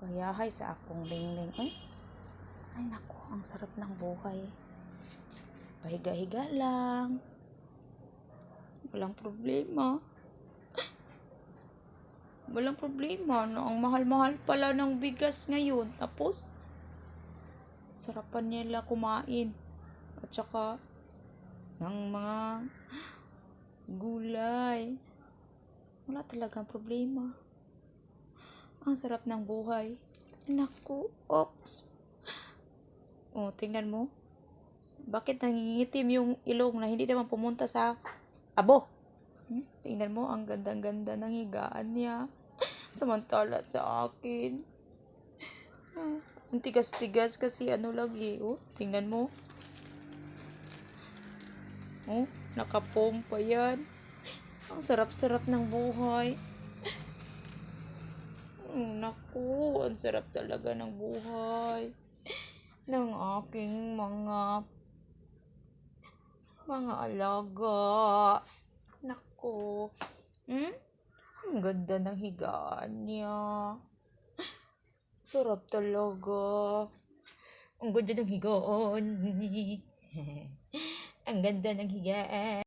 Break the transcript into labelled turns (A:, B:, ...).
A: Kayahay sa akong lingling. Ay, ay naku, ang sarap ng buhay. Pahiga-higa lang. Walang problema. Walang problema na ang mahal-mahal pala ng bigas ngayon. Tapos, sarapan nila kumain. At saka, ng mga gulay. Wala talagang problema. Ang sarap ng buhay. Naku, oops. Oh, tingnan mo. Bakit nangingitim yung ilong na hindi naman pumunta sa abo? Hmm? Tingnan mo, ang gandang-ganda ng higaan niya. Samantala sa akin. Ah, ang tigas-tigas kasi ano lagi. Oh, tingnan mo. Oh, nakapompa yan. Ang sarap-sarap ng buhay. Naku, ang sarap talaga ng buhay. Ng aking mga mga alaga. Naku. Hmm? Ang ganda ng higaan niya. Sarap talaga. Ang ganda ng higaan. Ang ganda ng higaan.